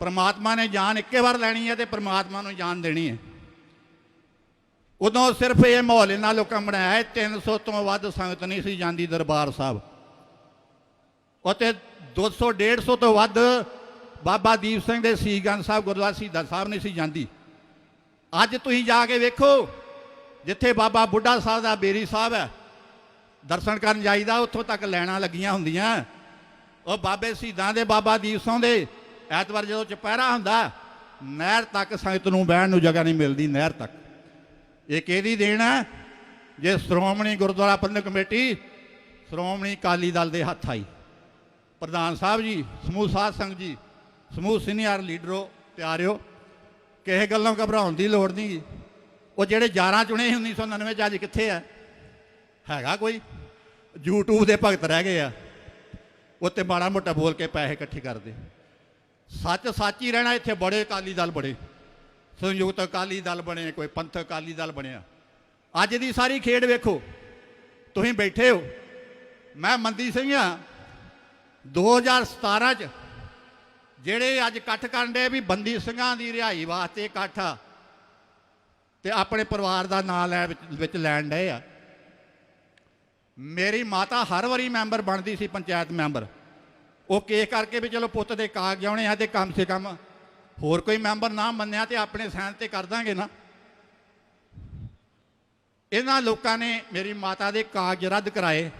ਪਰਮਾਤਮਾ ਨੇ ਜਾਨ ਇੱਕੇ ਵਾਰ ਲੈਣੀ ਹੈ ਤੇ ਪਰਮਾਤਮਾ ਨੂੰ ਜਾਨ ਦੇਣੀ ਹੈ। ਉਦੋਂ ਸਿਰਫ ਇਹ ਮਾਹੌਲ ਇਹਨਾਂ ਲੋਕਾਂ ਬਣਾਇਆ ਹੈ 300 ਤੋਂ ਵੱਧ ਸੰਗਤ ਨਹੀਂ ਸੀ ਜਾਂਦੀ ਦਰਬਾਰ ਸਾਹਿਬ। ਉਤੇ 200 150 ਤੋਂ ਵੱਧ ਬਾਬਾ ਦੀਪ ਸਿੰਘ ਦੇ ਸੀਗੰਜ ਸਾਹਿਬ, ਗੁਰਦੁਆਰਾ ਸ਼ਹੀਦਾਂ ਸਾਹਿਬ ਨਹੀਂ ਸੀ ਜਾਂਦੀ। ਅੱਜ ਤੁਸੀਂ ਜਾ ਕੇ ਵੇਖੋ, ਜਿੱਥੇ ਬਾਬਾ ਬੁੱਢਾ ਸਾਹਿਬ ਦਾ ਬੇਰੀ ਸਾਹਿਬ ਹੈ, ਦਰਸ਼ਨ ਕਰਨ ਜਾਈਦਾ, ਉੱਥੋਂ ਤੱਕ ਲੈਣਾ ਲੱਗੀਆਂ ਹੁੰਦੀਆਂ। ਉਹ ਬਾਬੇ ਸ਼ਹੀਦਾਂ ਦੇ, ਬਾਬਾ ਦੀਪ ਸਿੰਘ ਦੇ, ਐਤਵਾਰ ਜਦੋਂ ਚਪਹਿਰਾ ਹੁੰਦਾ, ਨਹਿਰ ਤੱਕ ਸੰਗਤ ਨੂੰ ਬਹਿਣ ਨੂੰ ਜਗ੍ਹਾ ਨਹੀਂ ਮਿਲਦੀ, ਨਹਿਰ ਤੱਕ। ਇਹ ਕਿਹਦੀ ਦੇਣ ਹੈ? ਜੇ ਸ਼੍ਰੋਮਣੀ ਗੁਰਦੁਆਰਾ ਪ੍ਰਬੰਧਕ ਕਮੇਟੀ, ਸ਼੍ਰੋਮਣੀ ਅਕਾਲੀ ਦਲ ਦੇ ਹੱਥ ਆਈ ਪ੍ਰਧਾਨ ਸਾਹਿਬ ਜੀ, ਸਮੂਹ ਸਾਧ ਸੰਗਤ ਜੀ ਸਮੂਹ ਸੀਨੀਅਰ ਲੀਡਰੋ, ਪਿਆਰਿਓ, ਕਿਸੇ ਗੱਲੋਂ ਘਬਰਾਉਣ ਦੀ ਲੋੜ ਨਹੀਂ ਉਹ ਜਿਹੜੇ 11 ਚੁਣੇ ਸੀ 1999 ਚ, ਅੱਜ ਕਿੱਥੇ ਆ? ਹੈਗਾ ਕੋਈ? YouTube ਦੇ ਭਗਤ ਰਹਿ ਗਏ ਆ। ਉੱਤੇ ਮਾੜਾ ਮੋਟਾ ਬੋਲ ਕੇ ਪੈਸੇ ਇਕੱਠੇ ਕਰਦੇ। ਸੱਚ ਸੱਚ ਹੀ ਰਹਿਣਾ ਇੱਥੇ ਬੜੇ, ਅਕਾਲੀ ਦਲ ਬੜੇ। ਸੰਯੁਕਤ ਅਕਾਲੀ ਦਲ ਬਣੇ, ਕੋਈ ਪੰਥ ਅਕਾਲੀ ਦਲ ਬਣਿਆ। ਅੱਜ ਦੀ ਸਾਰੀ ਖੇਡ ਵੇਖੋ। ਤੁਸੀਂ ਬੈਠੇ ਹੋ। ਮੈਂ ਮੰਦੀ ਸਿੰਘ ਆ। 2017 ਚ ਜਿਹੜੇ ਅੱਜ ਇਕੱਠ ਕਰਨ ਦੇ ਵੀ ਬੰਦੀ ਸਿੰਘਾਂ ਦੀ ਰਿਹਾਈ ਵਾਸਤੇ ਇਕੱਠ ਆ, ਤੇ ਆਪਣੇ ਪਰਿਵਾਰ ਦਾ ਨਾਂ ਲੈ ਵਿੱਚ- ਲੈਣ ਡਏ ਆ। ਮੇਰੀ ਮਾਤਾ ਹਰ ਵਾਰੀ ਮੈਂਬਰ ਬਣਦੀ ਸੀ, ਪੰਚਾਇਤ ਮੈਂਬਰ। ਉਹ ਕੇਸ ਕਰਕੇ ਵੀ ਚਲੋ ਪੁੱਤ ਦੇ ਕਾਗਜ਼ ਆਉਣੇ ਆ ਤੇ ਕਮ ਸੇ ਕਮ ਹੋਰ ਕੋਈ ਮੈਂਬਰ ਨਾ ਮੰਨਿਆ ਤੇ ਆਪਣੇ ਸਾਈਨ ਤੇ ਕਰ ਦਾਂਗੇ ਨਾ। ਇਹਨਾਂ ਲੋਕਾਂ ਨੇ ਮੇਰੀ ਮਾਤਾ ਦੇ ਕਾਗਜ਼ ਰੱਦ ਕਰਾਏ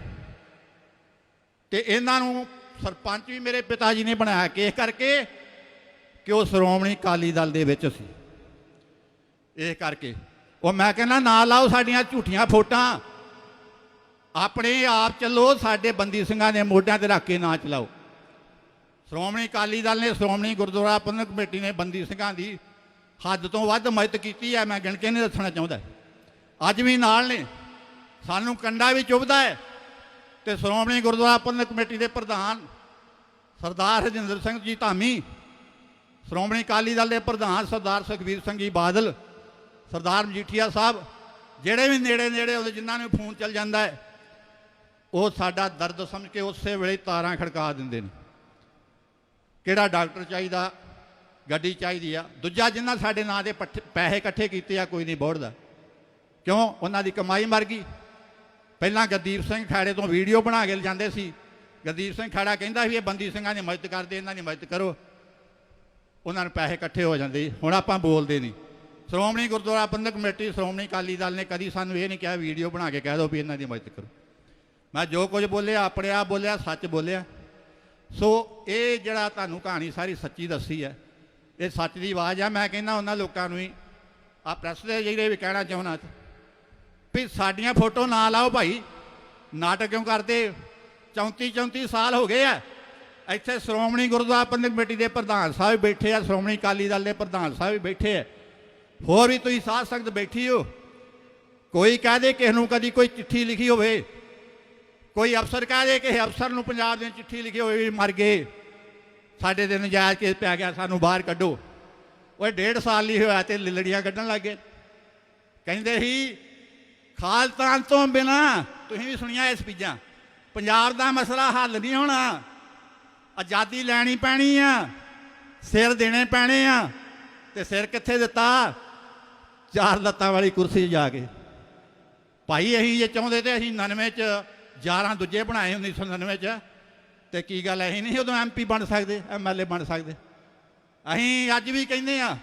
ਤੇ ਇਹਨਾਂ ਨੂੰ ਸਰਪੰਚ ਵੀ ਮੇਰੇ ਪਿਤਾ ਜੀ ਨੇ ਬਣਾਇਆ ਕੇਸ ਕਰਕੇ ਕਿ ਉਹ ਸ਼੍ਰੋਮਣੀ ਅਕਾਲੀ ਦਲ ਦੇ ਵਿੱਚ ਸੀ। ਇਹ ਕਰਕੇ। ਉਹ ਮੈਂ ਕਹਿੰਦਾ ਨਾ ਲਾਓ ਸਾਡੀਆਂ ਝੂਠੀਆਂ ਫੋਟਾਂ। ਆਪਣੇ ਆਪ ਚੱਲੋ, ਸਾਡੇ ਬੰਦੀ ਸਿੰਘਾਂ ਦੇ ਮੋਢਿਆਂ ਤੇ ਰੱਖ ਕੇ ਨਾ ਚਲਾਓ। ਸ਼੍ਰੋਮਣੀ ਅਕਾਲੀ ਦਲ ਨੇ ਸ਼੍ਰੋਮਣੀ ਗੁਰਦੁਆਰਾ ਪ੍ਰਬੰਧਕ ਕਮੇਟੀ ਨੇ ਬੰਦੀ ਸਿੰਘਾਂ ਦੀ ਹੱਦ ਤੋਂ ਵੱਧ ਮਦਦ ਕੀਤੀ ਹੈ, ਮੈਂ ਗਿਣ ਕੇ ਨਹੀਂ ਦੱਸਣਾ ਚਾਹੁੰਦਾ। ਅੱਜ ਵੀ ਨਾਲ ਨੇ। ਸਾਨੂੰ ਕੰਡਾ ਵੀ ਚੁੱਭਦਾ ਹੈ। ਤੇ ਸ਼੍ਰੋਮਣੀ ਗੁਰਦੁਆਰਾ ਪ੍ਰਬੰਧਕ ਕਮੇਟੀ ਦੇ ਪ੍ਰਧਾਨ ਸਰਦਾਰ ਹਰਜਿੰਦਰ ਸਿੰਘ ਜੀ ਧਾਮੀ, ਸ਼੍ਰੋਮਣੀ ਅਕਾਲੀ ਦਲ ਦੇ ਪ੍ਰਧਾਨ ਸਰਦਾਰ ਸੁਖਬੀਰ ਸਿੰਘ ਜੀ ਬਾਦਲ, ਸਰਦਾਰ ਮਜੀਠੀਆ ਸਾਹਿਬ, ਜਿਹੜੇ ਵੀ ਨੇੜੇ ਨੇੜੇ ਉਹਦੇ ਜਿਨ੍ਹਾਂ ਨੂੰ ਫੋਨ ਚੱਲ ਜਾਂਦਾ ਹੈ, ਉਹ ਸਾਡਾ ਦਰਦ ਸਮਝ ਕੇ ਉਸੇ ਵੇਲੇ ਤਾਰਾਂ ਖੜਕਾ ਦਿੰਦੇ ਨੇ। ਕਿਹੜਾ ਡਾਕਟਰ ਚਾਹੀਦਾ, ਗੱਡੀ ਚਾਹੀਦੀ ਆ, ਦੂਜਾ ਜਿਨ੍ਹਾਂ ਸਾਡੇ ਨਾਂ ਦੇ ਪੱਠੇ- ਪੈਸੇ ਇਕੱਠੇ ਕੀਤੇ ਆ, ਕੋਈ ਨਹੀਂ ਬੋੜਦਾ। ਕਿਉਂ? ਉਹਨਾਂ ਦੀ ਕਮਾਈ ਮਰ ਗਈ। ਪਹਿਲਾਂ ਗਦੀਪ ਸਿੰਘ ਖਾੜੇ ਤੋਂ ਵੀਡੀਓ ਬਣਾ ਕੇ ਲਿਜਾਂਦੇ ਸੀ। ਗਦੀਪ ਸਿੰਘ ਖਾੜਾ ਕਹਿੰਦਾ ਵੀ ਇਹ ਬੰਦੀ ਸਿੰਘਾਂ ਦੀ ਮਦਦ ਕਰਦੇ, ਇਹਨਾਂ ਦੀ ਮਦਦ ਕਰੋ। ਉਹਨਾਂ ਨੂੰ ਪੈਸੇ ਇਕੱਠੇ ਹੋ ਜਾਂਦੇ। ਹੁਣ ਆਪਾਂ ਬੋਲਦੇ ਨਹੀਂ। ਸ਼੍ਰੋਮਣੀ ਗੁਰਦੁਆਰਾ ਪ੍ਰਬੰਧਕ ਕਮੇਟੀ, ਸ਼੍ਰੋਮਣੀ ਅਕਾਲੀ ਦਲ ਨੇ ਕਦੀ ਸਾਨੂੰ ਇਹ ਨਹੀਂ ਕਿਹਾ, ਵੀਡੀਓ ਬਣਾ ਕੇ ਕਹਿ ਦਿਓ ਵੀ ਇਹਨਾਂ ਦੀ ਮਦਦ ਕਰੋ। ਮੈਂ ਜੋ ਕੁਝ ਬੋਲਿਆ, ਆਪਣੇ ਆਪ ਬੋਲਿਆ, ਸੱਚ ਬੋਲਿਆ। ਸੋ ਇਹ ਜਿਹੜਾ ਤੁਹਾਨੂੰ ਕਹਾਣੀ ਸਾਰੀ ਸੱਚੀ ਦੱਸੀ ਹੈ, ਇਹ ਸੱਚ ਦੀ ਆਵਾਜ਼ ਆ। ਮੈਂ ਕਹਿੰਦਾ ਉਹਨਾਂ ਲੋਕਾਂ ਨੂੰ ਹੀ ਆ ਪ੍ਰੈਸ ਦੇ ਜਿਹੜੇ ਵੀ ਕਹਿਣਾ ਚਾਹੁੰਦਾ ਵੀ ਸਾਡੀਆਂ ਫੋਟੋ ਨਾ ਲਾਓ ਭਾਈ, ਨਾਟਕ ਕਿਉਂ ਕਰਦੇ? 34 34 ਸਾਲ ਹੋ ਗਏ ਆ। ਇੱਥੇ ਸ਼੍ਰੋਮਣੀ ਗੁਰਦੁਆਰਾ ਪ੍ਰਬੰਧਕ ਕਮੇਟੀ ਦੇ ਪ੍ਰਧਾਨ ਸਾਹਿਬ ਬੈਠੇ ਆ, ਸ਼੍ਰੋਮਣੀ ਅਕਾਲੀ ਦਲ ਦੇ ਪ੍ਰਧਾਨ ਸਾਹਿਬ ਵੀ ਬੈਠੇ ਆ। ਹੋਰ ਵੀ ਤੁਸੀਂ ਸਾਧ ਸੰਗਤ ਬੈਠੀ ਹੋ। ਕੋਈ ਕਹਿ ਦੇ ਕਿਸੇ ਨੂੰ ਕਦੀ ਕੋਈ ਚਿੱਠੀ ਲਿਖੀ ਹੋਵੇ। ਕੋਈ ਅਫਸਰ ਕਹਿ ਦੇ ਕਿਸੇ ਅਫਸਰ ਨੂੰ ਪੰਜਾਬ ਦੇ ਚਿੱਠੀ ਲਿਖੀ ਹੋਵੇ ਮਰ ਗਏ। ਸਾਡੇ ਤੇ ਨਜਾਇਜ਼ ਕੇਸ ਪੈ ਗਿਆ, ਸਾਨੂੰ ਬਾਹਰ ਕੱਢੋ। ਓਏ, ਡੇਢ ਸਾਲ ਨਹੀਂ ਹੋਇਆ ਤੇ ਲੜੀਆਂ ਕੱਢਣ ਲੱਗ ਗਏ। ਕਹਿੰਦੇ ਸੀ, ਖਾਲਤਾਨ ਤੋਂ ਬਿਨਾ ਤੁਸੀਂ ਵੀ ਸੁਣੀਆਂ ਇਸ ਚੀਜ਼ਾਂ। ਪੰਜਾਬ ਦਾ ਮਸਲਾ ਹੱਲ ਨਹੀਂ ਹੋਣਾ। ਆਜ਼ਾਦੀ ਲੈਣੀ ਪੈਣੀ ਆ, ਸਿਰ ਦੇਣੇ ਪੈਣੇ ਆ, ਤੇ ਸਿਰ ਕਿੱਥੇ ਦਿੱਤਾ? ਚਾਰ ਲੱਤਾਂ ਵਾਲੀ ਕੁਰਸੀ ਜਾ ਕੇ। ਭਾਈ, ਅਸੀਂ ਜੇ ਚਾਹੁੰਦੇ ਤੇ ਅਸੀਂ 99 ਚ 11 ਦੂਜੇ ਬਣਾਏ 1999 ਚ, ਤੇ ਕੀ ਗੱਲ ਅਸੀਂ ਨਹੀਂ ਉਦੋਂ ਐਮਪੀ ਬਣ ਸਕਦੇ ਐਮਐਲਏ ਬਣ ਸਕਦੇ। ਅਸੀਂ ਅੱਜ ਵੀ ਕਹਿੰਦੇ ਆ,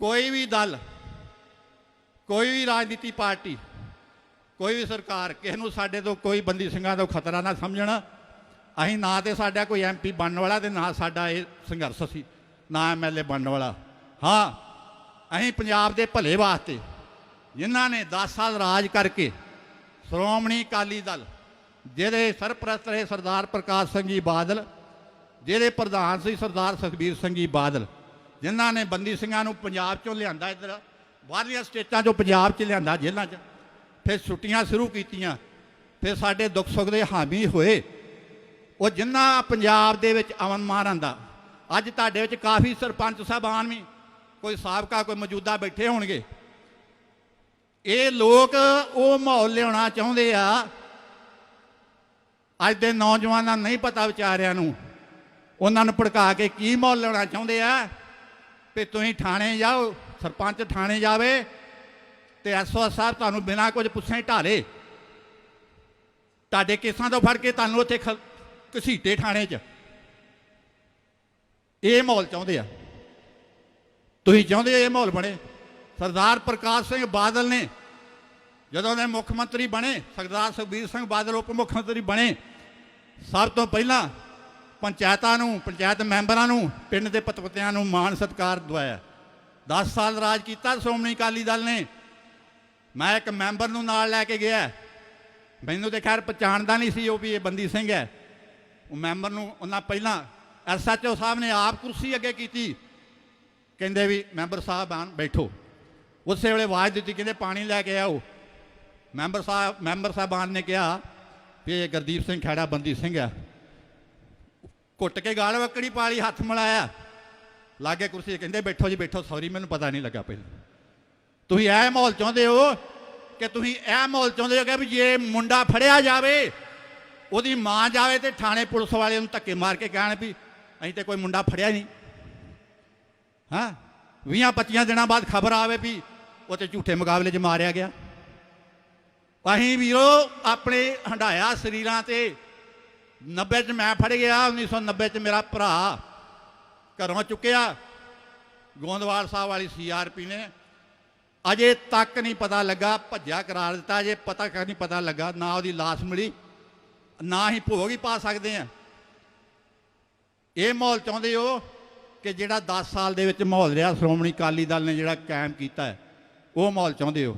ਕੋਈ ਵੀ ਦਲ, ਕੋਈ ਵੀ ਰਾਜਨੀਤੀ ਪਾਰਟੀ ਕੋਈ ਵੀ ਸਰਕਾਰ ਕਿਸੇ ਨੂੰ ਸਾਡੇ ਤੋਂ ਕੋਈ ਬੰਦੀ ਸਿੰਘਾਂ ਤੋਂ ਖਤਰਾ ਨਾ ਸਮਝਣ। ਅਸੀਂ ਨਾ ਤੇ ਸਾਡਾ ਕੋਈ ਐਮਪੀ ਬਣਨ ਵਾਲਾ ਤੇ ਨਾ ਸਾਡਾ ਇਹ ਸੰਘਰਸ਼ ਸੀ। ਨਾ ਐਮਐਲਏ ਬਣਨ ਵਾਲਾ। ਹਾਂ, ਅਸੀਂ ਪੰਜਾਬ ਦੇ ਭਲੇ ਵਾਸਤੇ ਜਿਨ੍ਹਾਂ ਨੇ 10 ਸਾਲ ਰਾਜ ਕਰਕੇ ਸ਼੍ਰੋਮਣੀ ਅਕਾਲੀ ਦਲ, ਜਿਹਦੇ ਸਰਪ੍ਰਸਤ ਰਹੇ ਸਰਦਾਰ ਪ੍ਰਕਾਸ਼ ਸਿੰਘ ਜੀ ਬਾਦਲ, ਜਿਹਦੇ ਪ੍ਰਧਾਨ ਸੀ ਸਰਦਾਰ ਸੁਖਬੀਰ ਸਿੰਘ ਜੀ ਬਾਦਲ, ਜਿਨ੍ਹਾਂ ਨੇ ਬੰਦੀ ਸਿੰਘਾਂ ਨੂੰ ਪੰਜਾਬ ਚੋਂ ਲਿਆਂਦਾ ਇੱਧਰ, ਬਾਹਰਲੀਆਂ ਸਟੇਟਾਂ ਚੋਂ ਪੰਜਾਬ 'ਚ ਲਿਆਂਦਾ ਜੇਲ੍ਹਾਂ 'ਚ। ਫਿਰ ਛੁੱਟੀਆਂ ਸ਼ੁਰੂ ਕੀਤੀਆਂ, ਫਿਰ ਸਾਡੇ ਦੁੱਖ ਸੁੱਖ ਦੇ ਹਾਮੀ ਹੋਏ। ਉਹ ਜਿੰਨਾ ਪੰਜਾਬ ਦੇ ਵਿੱਚ ਅਮਨ ਮਾਨ ਆਂਦਾ ਅੱਜ ਤੁਹਾਡੇ ਵਿੱਚ ਕਾਫੀ ਸਰਪੰਚ ਸਾਹਿਬਾਨ ਵੀ, ਕੋਈ ਸਾਬਕਾ, ਕੋਈ ਮੌਜੂਦਾ ਬੈਠੇ ਹੋਣਗੇ। ਇਹ ਲੋਕ ਉਹ ਮਾਹੌਲ ਲਿਆਉਣਾ ਚਾਹੁੰਦੇ ਆ। ਅੱਜ ਦੇ ਨੌਜਵਾਨਾਂ ਨਹੀਂ ਪਤਾ ਵਿਚਾਰਿਆਂ ਨੂੰ, ਉਹਨਾਂ ਨੂੰ ਭੜਕਾ ਕੇ ਕੀ ਮਾਹੌਲ ਲਿਆਉਣਾ ਚਾਹੁੰਦੇ ਆ। ਵੀ ਤੁਸੀਂ ਥਾਣੇ ਜਾਓ, ਸਰਪੰਚ ਥਾਣੇ ਜਾਵੇ ਤੇ ਐਸਓ ਸਾਹਿਬ ਤੁਹਾਨੂੰ ਬਿਨਾਂ ਕੁਝ ਪੁੱਛੇ ਢਾਲੇ। ਤੁਹਾਡੇ ਕੇਸਾਂ ਤੋਂ ਫੜ ਕੇ ਤੁਹਾਨੂੰ ਉੱਥੇ ਖ- ਘਸੀਟੇ ਥਾਣੇ 'ਚ। ਇਹ ਮਾਹੌਲ ਚਾਹੁੰਦੇ ਆ। ਤੁਸੀਂ ਚਾਹੁੰਦੇ ਹੋ ਇਹ ਮਾਹੌਲ ਬਣੇ? ਸਰਦਾਰ ਪ੍ਰਕਾਸ਼ ਸਿੰਘ ਬਾਦਲ ਨੇ, ਜਦੋਂ ਦੇ ਮੁੱਖ ਮੰਤਰੀ ਬਣੇ, ਸਰਦਾਰ ਸੁਖਬੀਰ ਸਿੰਘ ਬਾਦਲ ਉਪ ਮੁੱਖ ਮੰਤਰੀ ਬਣੇ, ਸਭ ਤੋਂ ਪਹਿਲਾਂ ਪੰਚਾਇਤਾਂ ਨੂੰ, ਪੰਚਾਇਤ ਮੈਂਬਰਾਂ ਨੂੰ, ਪਿੰਡ ਦੇ ਪਤਵਤਿਆਂ ਨੂੰ ਮਾਣ ਸਤਿਕਾਰ ਦਵਾਇਆ। 10 ਸਾਲ ਰਾਜ ਕੀਤਾ ਸ਼੍ਰੋਮਣੀ ਅਕਾਲੀ ਦਲ ਨੇ। ਮੈਂ ਇੱਕ ਮੈਂਬਰ ਨੂੰ ਨਾਲ ਲੈ ਕੇ ਗਿਆ। ਮੈਨੂੰ ਤੇ ਖੈਰ ਪਛਾਣਦਾ ਨਹੀਂ ਸੀ ਉਹ ਵੀ ਇਹ ਬੰਦੀ ਸਿੰਘ ਹੈ। ਉਹ ਮੈਂਬਰ ਨੂੰ ਉਹਨਾਂ ਪਹਿਲਾਂ ਐਸਐਚਓ ਸਾਹਿਬ ਨੇ ਆਪ ਕੁਰਸੀ ਅੱਗੇ ਕੀਤੀ। ਕਹਿੰਦੇ ਵੀ ਮੈਂਬਰ ਸਾਹਿਬ ਆਣ, ਬੈਠੋ। ਉਸੇ ਵੇਲੇ ਆਵਾਜ਼ ਦਿੱਤੀ, ਕਹਿੰਦੇ ਪਾਣੀ ਲੈ ਕੇ ਆਓ। ਮੈਂਬਰ ਸਾਹਿਬ, ਮੈਂਬਰ ਸਾਹਿਬਾਨ ਨੇ ਕਿਹਾ ਵੀ ਇਹ ਗੁਰਦੀਪ ਸਿੰਘ ਖੈੜਾ ਬੰਦੀ ਸਿੰਘ ਆ ਘੁੱਟ ਕੇ ਗਾਲ ਵਕੜੀ ਪਾਲੀ, ਹੱਥ ਮਿਲਾਇਆ। ਲਾਗੇ ਕੁਰਸੀ ਕਹਿੰਦੇ ਬੈਠੋ ਜੀ, ਬੈਠੋ। ਸੌਰੀ ਮੈਨੂੰ ਪਤਾ ਨਹੀਂ ਲੱਗਾ ਪਹਿਲਾਂ। ਤੁਸੀਂ ਇਹ ਮਾਹੌਲ ਚਾਹੁੰਦੇ ਹੋ ਕਿ ਤੁਸੀਂ ਇਹ ਮਾਹੌਲ ਚਾਹੁੰਦੇ ਹੋ ਕਿ ਵੀ ਜੇ ਮੁੰਡਾ ਫੜਿਆ ਜਾਵੇ, ਉਹਦੀ ਮਾਂ ਜਾਵੇ ਤੇ ਥਾਣੇ ਪੁਲਿਸ ਵਾਲੇ ਨੂੰ ਧੱਕੇ ਮਾਰ ਕੇ ਕਹਿਣ ਵੀ ਅਸੀਂ ਤੇ ਕੋਈ ਮੁੰਡਾ ਫੜਿਆ ਨਹੀਂ। ਹਾਂ? 20 25 ਦਿਨਾਂ ਬਾਅਦ ਖਬਰ ਆਵੇ ਵੀ ਉਹ ਤੇ ਝੂਠੇ ਮੁਕਾਬਲੇ 'ਚ ਮਾਰਿਆ ਗਿਆ। ਅਸੀਂ ਵੀਰੋ ਆਪਣੇ ਹੰਡਾਇਆ ਸਰੀਰਾਂ ਤੇ 90 ਚ ਮੈਂ ਫੜ ਗਿਆ 1990 ਚ ਮੇਰਾ ਭਰਾ ਘਰੋਂ ਚੁੱਕਿਆ। ਗੋਂਦਵਾਲ ਸਾਹਿਬ ਵਾਲੀ ਸੀਆਰਪੀ ਨੇ ਅਜੇ ਤੱਕ ਨਹੀਂ ਪਤਾ ਲੱਗਾ, ਭੱਜਿਆ ਕਰਾਰ ਦਿੱਤਾ, ਅਜੇ ਪਤਾ ਕਰ ਨਹੀਂ ਪਤਾ ਲੱਗਾ, ਨਾ ਉਹਦੀ ਲਾਸ਼ ਮਿਲੀ, ਨਾ ਹੀ ਭੋਗ ਹੀ ਪਾ ਸਕਦੇ ਆ। ਇਹ ਮਾਹੌਲ ਚਾਹੁੰਦੇ ਹੋ ਕਿ ਜਿਹੜਾ 10 ਸਾਲ ਦੇ ਵਿੱਚ ਮਾਹੌਲ ਰਿਹਾ, ਸ਼੍ਰੋਮਣੀ ਅਕਾਲੀ ਦਲ ਨੇ ਜਿਹੜਾ ਕਾਇਮ ਕੀਤਾ ਹੈ, ਉਹ ਮਾਹੌਲ ਚਾਹੁੰਦੇ ਹੋ?